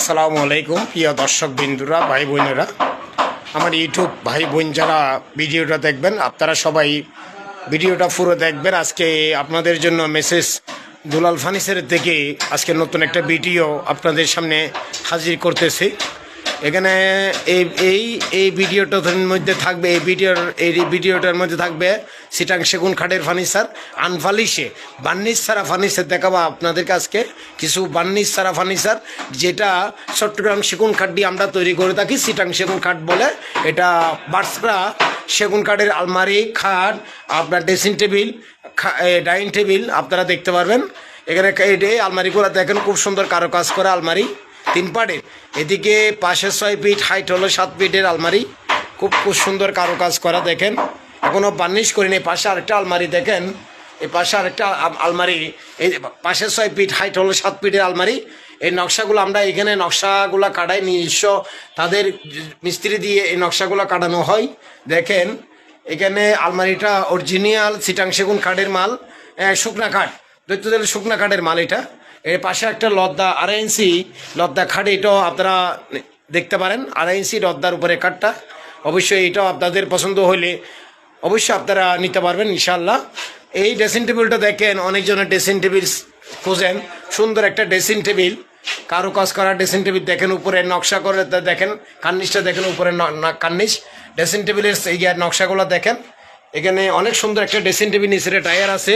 আসসালামু আলাইকুম, প্রিয় দর্শক বিন্দুরা, ভাই বোনেরা। আমার ইউটিউব ভাই বোন যারা ভিডিওটা দেখবেন, আপনারা সবাই ভিডিওটা পুরো দেখবেন। আজকে আপনাদের জন্য মেসেজ দুলাল ফানিসের থেকে আজকে নতুন একটা ভিডিও আপনাদের সামনে হাজির করতেছি। এখানে এই এই এই ভিডিওটার মধ্যে থাকবে, এই ভিডিওর, এই ভিডিওটার মধ্যে থাকবে সিটাং সেগুন খাটের ফার্নিচার, আনফালিশে বার্নিশ ছাড়া ফার্নিচার দেখাবো আপনাদের আজকে। কিছু বার্নিশ সারা ফার্নিচার, যেটা চট্টগ্রাম সেগুন খাট দিয়ে আমরা তৈরি করে থাকি, সিটাং সেগুন খাট বলে। এটা বার্সরা সেগুন কাঠের আলমারি, খাট, আপনার ড্রেসিং টেবিল ডাইনিং টেবিল, আপনারা দেখতে পারবেন। এখানে এই আলমারিগুলো দেখেন, খুব সুন্দর কারও কাজ করা আলমারি। তিন পাড়ের এদিকে পাশে ছয় ফিট হাইট হলো সাত ফিটের আলমারি। খুব খুব সুন্দর কারুকাজ করা দেখেন। এখনও বার্নিশ করিনি। পাশে আরেকটা আলমারি দেখেন। এই পাশে আরেকটা আলমারি। এই পাশে ছয় ফিট হাইট হলো সাত ফিটের আলমারি। এই নকশাগুলো আমরা এখানে নকশাগুলো কাটাই নিজস্ব। তাদের মিস্ত্রি দিয়ে এই নকশাগুলো কাটানো হয়। দেখেন, এখানে আলমারিটা অরিজিনাল সিটাং সেগুন কাঠের মাল। শুকনা কাঠ। দৈত্যদের শুকনা কাঠের মাল এটা। এর পাশে একটা লদ্দা, আড়াই ইঞ্চি লদ্দা খাট, এটাও আপনারা দেখতে পারেন। আড়াই ইঞ্চি লদ্দার উপরে কাঠটা অবশ্যই এটাও আপনাদের পছন্দ হলে অবশ্যই আপনারা নিতে পারবেন ইনশাল্লাহ এই ড্রেসিং টেবিলটা দেখেন, অনেকজনের ড্রেসিং টেবিল খোঁজেন। সুন্দর একটা ড্রেসিং টেবিল। কারও কাজ করা ড্রেসিং টেবিল দেখেন, উপরে নকশা করে দেখেন, কার্নিশটা দেখেন, উপরে কার্নিশ। ড্রেসিং টেবিলের ইয়ার নকশাগুলো দেখেন, এখানে অনেক সুন্দর একটা ড্রেসিং টেবিল নিচে টায়ার আছে।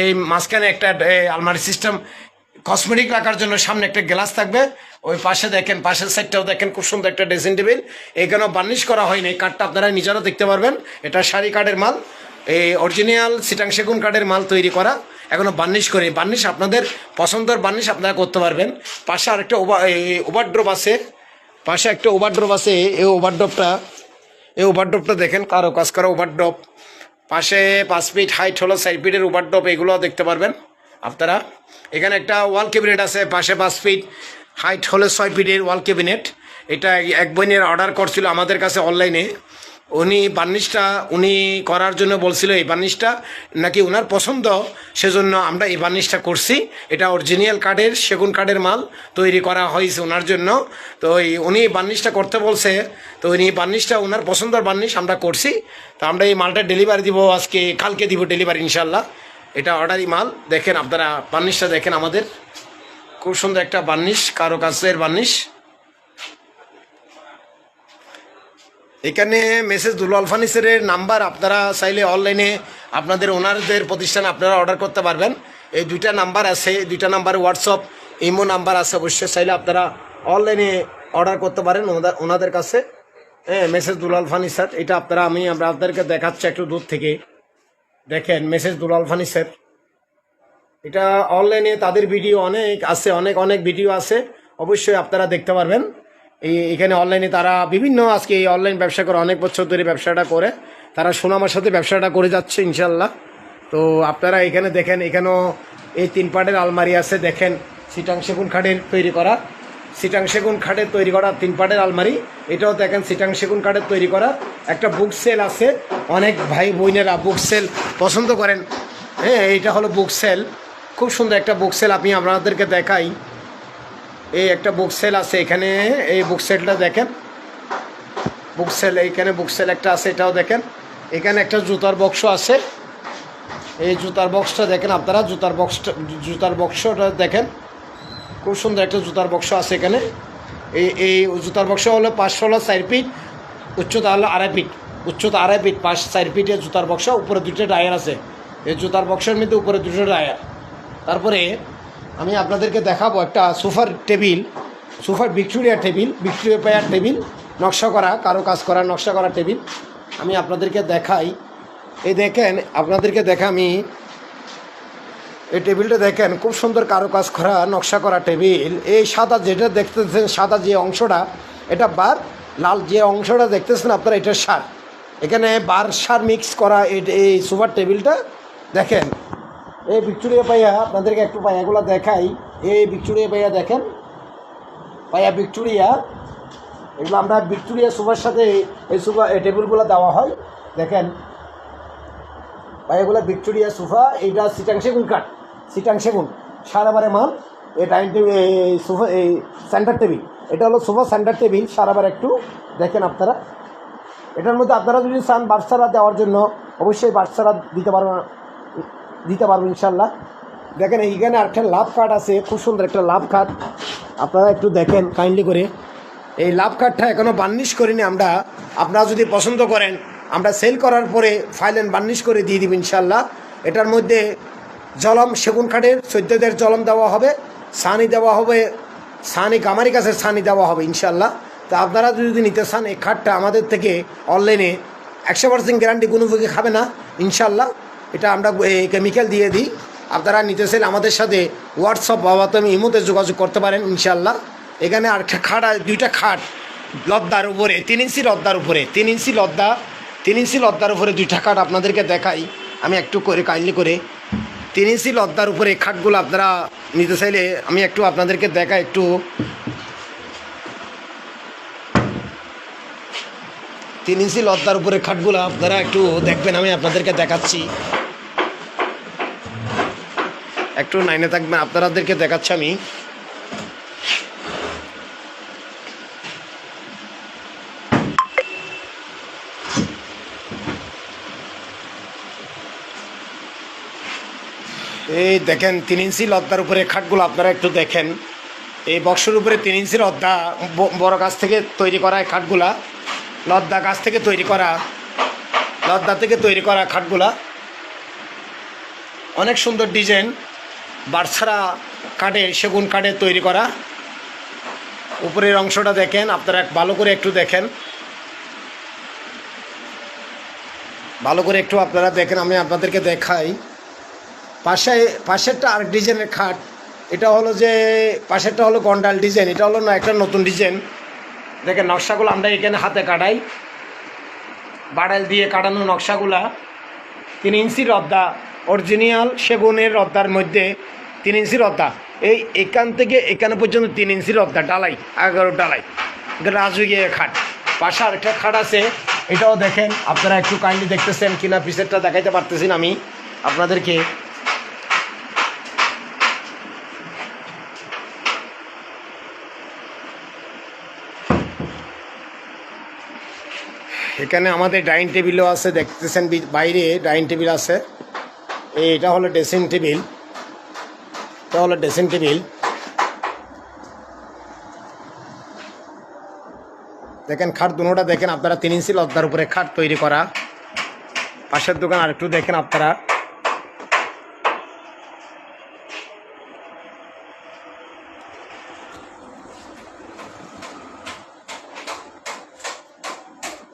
এই মাঝখানে একটা আলমারি সিস্টেম কসমেটিক রাখার জন্য সামনে একটা গ্লাস থাকবে। ওই পাশে দেখেন, পাশের সাইডটাও দেখেন, খুব সুন্দর একটা ড্রেসিং টেবিল এখানেও বার্নিশ করা হয়নি কাঠটা আপনারা নিজেরা দেখতে পারবেন। এটা শাড়ি কাঠের মাল, এই অরিজিনাল সিটাং সেগুন কাঠের মাল তৈরি করা। এখনও বার্নিশ করি। বার্নিশ আপনাদের পছন্দের বার্নিশ আপনারা করতে পারবেন। পাশে আরেকটা ওভার ওভারড্রপ আছে। পাশে একটা ওভারড্রপ আছে। এই ওভারড্রপটা এই ওভারড্রপটা দেখেন কারও কাজ করা ওভারড্রপ পাশে পাঁচ ফিট হাইট হলো সাইড ফিটের ওভারড্রপ এগুলো দেখতে পারবেন। আপনারা, এখানে একটা ওয়াল ক্যাবিনেট আছে, পাশে পাঁচ ফিট হাইট হলে ছয় ফিটের ওয়াল ক্যাবিনেট এটা এক বোনের অর্ডার করছিল আমাদের কাছে অনলাইনে উনি বার্নিশটা, উনি করার জন্য বলছিল এই বার্নিশটা, নাকি ওনার পছন্দ, সেজন্য আমরা এই বার্নিশটা করছি। এটা অরিজিনাল কাঠের, সেগুন কাঠের মাল তৈরি করা হয়েছে ওনার জন্য। তো উনি বার্নিশটা করতে বলছে, তো উনি বার্নিশটা ওনার পছন্দের বার্নিশ আমরা করছি। তো আমরা এই মালটা ডেলিভারি দিব, আজকে, কালকে দিব ডেলিভারি ইনশাল্লাহ এটা অর্ডারি মাল। দেখেন আপনারা বার্নিশটা দেখেন আমাদের। খুব সুন্দর একটা বার্নিশ কারও কাছের বার্নিশ। এখানে মেসেজ দুলাল ফার্নিচারের নাম্বার আপনারা চাইলে অনলাইনে আপনাদের ওনারদের প্রতিষ্ঠান আপনারা অর্ডার করতে পারবেন। এই দুইটা নাম্বার আছে দুইটা নাম্বার হোয়াটসঅ্যাপ, ইমো নাম্বার আছে অবশ্যই। চাইলে আপনারা অনলাইনে অর্ডার করতে পারেন ওনাদের ওনাদের কাছে। হ্যাঁ মেসেজ দুলাল ফার্নিচার এটা আপনারা, আমি আপনাদেরকে দেখাচ্ছি একটু দূর থেকে। দেখেন মেসেজ দুলাল ফার্নিচার এটা অনলাইনে তাদের ভিডিও অনেক আছে, অনেক অনেক ভিডিও আছে। অবশ্যই আপনারা দেখতে পারবেন। এই, এখানে অনলাইনে তারা বিভিন্ন আজকে এই অনলাইন ব্যবসা করে, অনেক বছর ধরে ব্যবসাটা করে। তারা সুনামার সাথে ব্যবসাটা করে যাচ্ছে ইনশাল্লাহ তো আপনারা এখানে দেখেন, এখানেও এই তিন পাটের আলমারি আছে, দেখেন সিটাং সেগুন খাটের তৈরি করা। সিটাং সেগুন খাটের তৈরি করা তিন পাটের আলমারি। এটাও দেখেন সিটাং সেগুন কাঠের তৈরি করা। একটা বুক সেল আছে। অনেক ভাই বোনেরা বুক সেল পছন্দ করেন। হ্যাঁ এইটা হলো বুক সেল খুব সুন্দর একটা বুক সেল আমি আপনাদেরকে দেখাই। এই একটা বুক সেল আছে এখানে। এই বুক সেলটা দেখেন। বুক সেল এইখানে বুক সেল একটা আছে, এটাও দেখেন। এখানে একটা জুতার বক্স আছে। এই জুতার বক্সটা দেখেন আপনারা। জুতার বক্সটা জুতার বক্সটা দেখেন। খুব সুন্দর একটা জুতার বক্স আছে এখানে। এই এই জুতার বক্স হলো পাঁচশো হলো চার ফিট, উচ্চতা হলো আড়াই ফিট। উচ্চতা আড়াই ফিট, পাঁচ, চার ফিটের জুতার বক্স, উপরে দুটো টায়ার আছে। এই জুতার বক্সের মধ্যে উপরে দুটো টায়ার তারপরে আমি আপনাদেরকে দেখাবো একটা সোফার টেবিল সোফার Victoria table, Victoria pair table, নকশা করা, কারও কাজ করা, নকশা করা টেবিল। আমি আপনাদেরকে দেখাই। এই দেখেন, আপনাদেরকে দেখা আমি এই টেবিলটা দেখেন, খুব সুন্দর কারও কাজ করা, নকশা করা টেবিল। এই সাদা যেটা দেখতেছেন, সাদা যে অংশটা, এটা বার, লাল যে অংশটা দেখতেছেন আপনারা, এটা সার। এখানে বার সার মিক্স করা এই- সুপার টেবিলটা, দেখেন। এই ভিক্টোরিয়া পাইয়া আপনাদেরকে একটু পায়াগুলো দেখাই। এই ভিক্টোরিয়া পাইয়া দেখেন, পাইয়া ভিক্টোরিয়া, এগুলো আমরা ভিক্টোরিয়া সুপার সাথে এই সুপার এই টেবিলগুলো দেওয়া হয়। দেখেন, পাইয়াগুলো ভিক্টোরিয়া সোফা, এইটা সিটাং সেগুন কাঠ সিটাং সেগুন, সারাবারে মাল, এই ডাইনিং টেবিল, এই সোফা, এই সেন্টার টেবিল। এটা হলো সোফা, সেন্টার টেবিল, সারাবার একটু দেখেন আপনারা। এটার মধ্যে আপনারা যদি চান বাচ্চারা দেওয়ার জন্য, অবশ্যই বাচ্চারা দিতে পারবেন দিতে পারবেন ইনশাল্লাহ দেখেন, এইখানে একটা লাভ কার্ড আছে, খুব সুন্দর একটা লাভ কার্ড। আপনারা একটু দেখেন কাইন্ডলি করে। এই লাভ কার্ডটা এখনও বার্নিশ করিনি আমরা। আপনারা যদি পছন্দ করেন, আমরা সেল করার পরে ফাইল অ্যান্ড বার্নিশ করে দিয়ে দিব ইনশাল্লাহ এটার মধ্যে জলম সেগুন কাঠের চৈদ্যদের জলম দেওয়া হবে, সানি দেওয়া হবে, সানি কামারি কাছে সানি দেওয়া হবে ইনশাল্লাহ তা আপনারা যদি নিতে চান, এই খাটটা আমাদের থেকে অনলাইনে একশো পার্সেন্ট গ্যারান্টি কোনো বুকে খাবে না ইনশাল্লাহ এটা আমরা কেমিক্যাল দিয়ে দিই। আপনারা নিতে চাইলে আমাদের সাথে হোয়াটসঅ্যাপ বাবা তুমি ইমোতে যোগাযোগ করতে পারেন ইনশাল্লাহ এখানে আর একটা খাট দুইটা খাট, লদ্দার উপরে, তিন ইঞ্চি লদ্দার উপরে, তিন ইঞ্চি লদ্দা, তিন ইঞ্চি লদ্দার উপরে দুইটা খাট আপনাদেরকে দেখাই। আমি একটু করে কাইন্ডলি করে তিন ইঞ্চি লদ্দার উপরে খাটগুলো আপনারা নিতে চাইলে আমি একটু আপনাদেরকে দেখা একটু। তিন ইঞ্চি লদ্দার উপরে খাটগুলো, আপনারা একটু দেখবেন, আমি আপনাদেরকে দেখাচ্ছি। একটু নাইনে থাকবেন, আপনাদেরকে দেখাচ্ছি আমি। এই দেখেন, তিন ইঞ্চি লদ্দার উপরে খাটগুলো আপনারা একটু দেখেন। এই বক্সের উপরে তিন ইঞ্চি লদ্দা বড় গাছ থেকে তৈরি করা এই খাটগুলা লদ্দা গাছ থেকে তৈরি করা লদ্দা থেকে তৈরি করা খাটগুলা। অনেক সুন্দর ডিজাইন, বারছাড়া কাঠে, সেগুন কাঠে তৈরি করা। উপরের অংশটা দেখেন, আপনারা ভালো করে একটু দেখেন। ভালো করে একটু আপনারা দেখেন, আমি আপনাদেরকে দেখাই। পাশে পাশেরটা আরেক ডিজাইনের খাট। এটা হলো যে, পাশেরটা হলো গন্ডাল ডিজাইন, এটা হলো না, একটা নতুন ডিজাইন। দেখেন, নকশাগুলো আমরা এখানে হাতে কাটাই। বাড়াল দিয়ে কাটানো নকশাগুলা। তিন ইঞ্চি রদ্দা, অরিজিনাল সেগুনের রদ্দার মধ্যে তিন ইঞ্চি রদ্দা। এই এখান থেকে এখানে পর্যন্ত তিন ইঞ্চি রদ্দা, ডালাই এগারো ডালাই। রাজুগিয়ে খাট। পাশে আরেকটা খাট আছে। এটাও দেখেন, আপনারা একটু কাইন্ডলি দেখতেছেন কিনা, পিসেরটা দেখাইতে পারতেছেন আমি। আপনাদেরকে এখানে আমাদের ডাইনিং টেবিলও আছে, দেখতেছেন বাইরে ডাইনিং টেবিল আছে। এটা হলো ড্রেসিং টেবিল। এটা হলো ড্রেসিং টেবিল। দেখেন খাট দুটা, দেখেন আপনারা তিন ইঞ্চি লদ্দার উপরে খাট তৈরি করা। পাশের দোকান আরেকটু দেখেন আপনারা।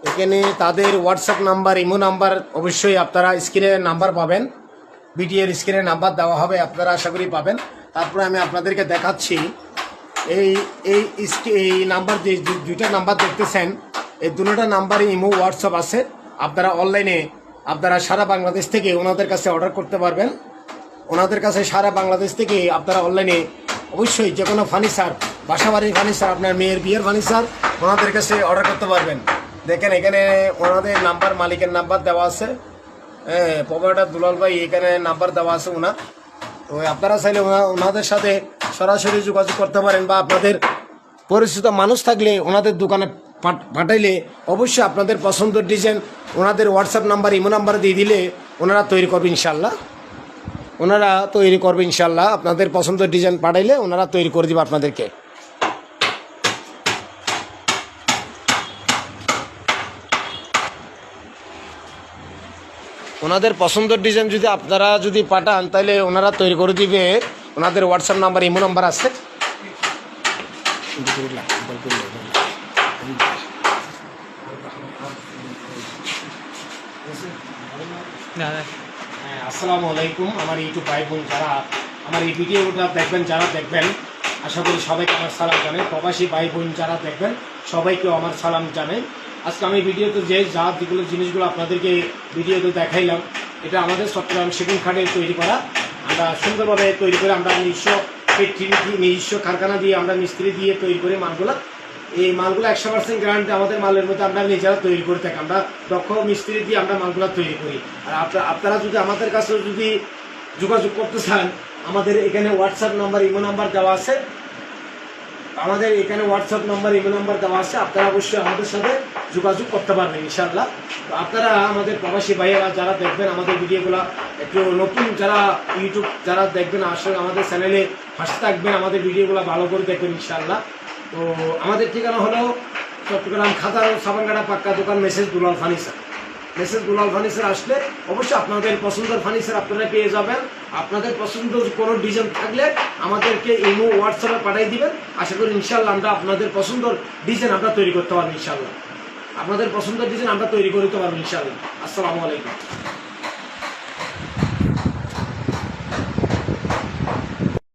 এখানে তাদের হোয়াটসঅ্যাপ নাম্বার ইমো নাম্বার অবশ্যই আপনারা স্ক্রিনে নাম্বার পাবেন। বিটিএর স্ক্রিনে নাম্বার দেওয়া হবে, আপনারা আশা করি পাবেন। তারপরে আমি আপনাদেরকে দেখাচ্ছি। এই এই এই নাম্বার যে দুইটা নাম্বার দেখতেছেন, এই দুটোটা নাম্বারে ইমো হোয়াটসঅ্যাপ আছে। আপনারা অনলাইনে আপনারা সারা বাংলাদেশ থেকে ওনাদের কাছে অর্ডার করতে পারবেন। ওনাদের কাছে সারা বাংলাদেশ থেকে আপনারা অনলাইনে অবশ্যই যে কোনো ফার্নিচার বাসাবাড়ির ফার্নিচার আপনার মেয়ের বিয়ের ফার্নিচার ওনাদের কাছে অর্ডার করতে পারবেন। দেখেন, এখানে ওনাদের নাম্বার, মালিকের নাম্বার দেওয়া আছে। হ্যাঁ প্রোভাইডার দুলাল ভাই, এখানে নাম্বার দেওয়া আছে ওনার। তো আপনারা চাইলে ওনা- ওনাদের সাথে সরাসরি যোগাযোগ করতে পারেন বা আপনাদের পরিচিত মানুষ থাকলে ওনাদের দোকানে পাঠ- পাঠাইলে অবশ্যই আপনাদের পছন্দের ডিজাইন, ওনাদের হোয়াটসঅ্যাপ নাম্বার, ইমো নাম্বার দিয়ে দিলে ওনারা তৈরি করবে ইনশাল্লাহ ওনারা তৈরি করবে ইনশাল্লাহ আপনাদের পছন্দের ডিজাইন পাঠাইলে ওনারা তৈরি করে দিবে আপনাদেরকে। ওনাদের পছন্দের ডিজাইন যদি আপনারা যদি পাঠান তাহলে ওনারা তৈরি করে দিবে। ওনাদের হোয়াটসঅ্যাপ নাম্বার ইমো নাম্বার আছে। হ্যাঁ, আসসালামু আলাইকুম। আমার ইউটিউব ভাই বোন যারা আমার এই ভিডিওটা দেখবেন যারা দেখবেন আশা করি সবাইকে আমার সালাম জানাই। প্রবাসী ভাই বোন যারা দেখবেন সবাইকেও আমার সালাম জানাই। আজকে আমি ভিডিওতে যে যা যেগুলো জিনিসগুলো আপনাদেরকে ভিডিওতে দেখাইলাম, এটা আমাদের চট্টগ্রাম সেগুন খাটে তৈরি করা। আমরা সুন্দরভাবে তৈরি করে আমরা নিজস্ব ফ্যাক্টরি নিজস্ব কারখানা দিয়ে আমরা মিস্ত্রি দিয়ে তৈরি করে মালগুলো, এই মালগুলো একশো পার্সেন্ট গ্যারান্টি আমাদের মালের মধ্যে আমরা নিজেরা তৈরি করে থাকি। আমরা দক্ষ মিস্ত্রি দিয়ে আমরা মালগুলো তৈরি করি। আর আপনারা যদি আমাদের কাছে যদি যোগাযোগ করতে চান, আমাদের এখানে হোয়াটসঅ্যাপ নাম্বার ইমো নাম্বার দেওয়া আছে। আমাদের এখানে হোয়াটসঅ্যাপ নাম্বার ইমেল নাম্বার দেওয়া আছে। আপনারা অবশ্যই আমাদের সাথে যোগাযোগ করতে পারবেন, ইনশাআল্লাহ। তো আপনারা আমাদের প্রবাসী ভাইয়েরা যারা দেখবেন আমাদের ভিডিওগুলো, একটু নতুন যারা ইউটিউব যারা দেখবেন, আসলে আমাদের চ্যানেলে হাসতে থাকবেন, আমাদের ভিডিওগুলো ভালো করে দেখবেন, ইনশাআল্লাহ। তো আমাদের ঠিকানা হলো চট্টগ্রাম খাতার সাবানগাড়া পাক্কা দোকান, মেসেজ দুলাল ফার্নিচার মেসেজ গুলাল ফার্নিচার আসলে অবশ্যই আপনাদের পছন্দের ফার্নিচার আপনারা পেয়ে যাবেন। আপনাদের পছন্দের কোনো ডিজাইন থাকলে আমাদেরকে ইমো, হোয়াটসঅ্যাপে পাঠিয়ে দিবেন। আশা করি ইনশাল্লাহ আমরা আপনাদের পছন্দের ডিজাইন আমরা তৈরি করতে পারব ইনশাল্লাহ আপনাদের পছন্দের ডিজাইন আমরা তৈরি করতে পারব ইনশাল্লাহ আসসালামু আলাইকুম।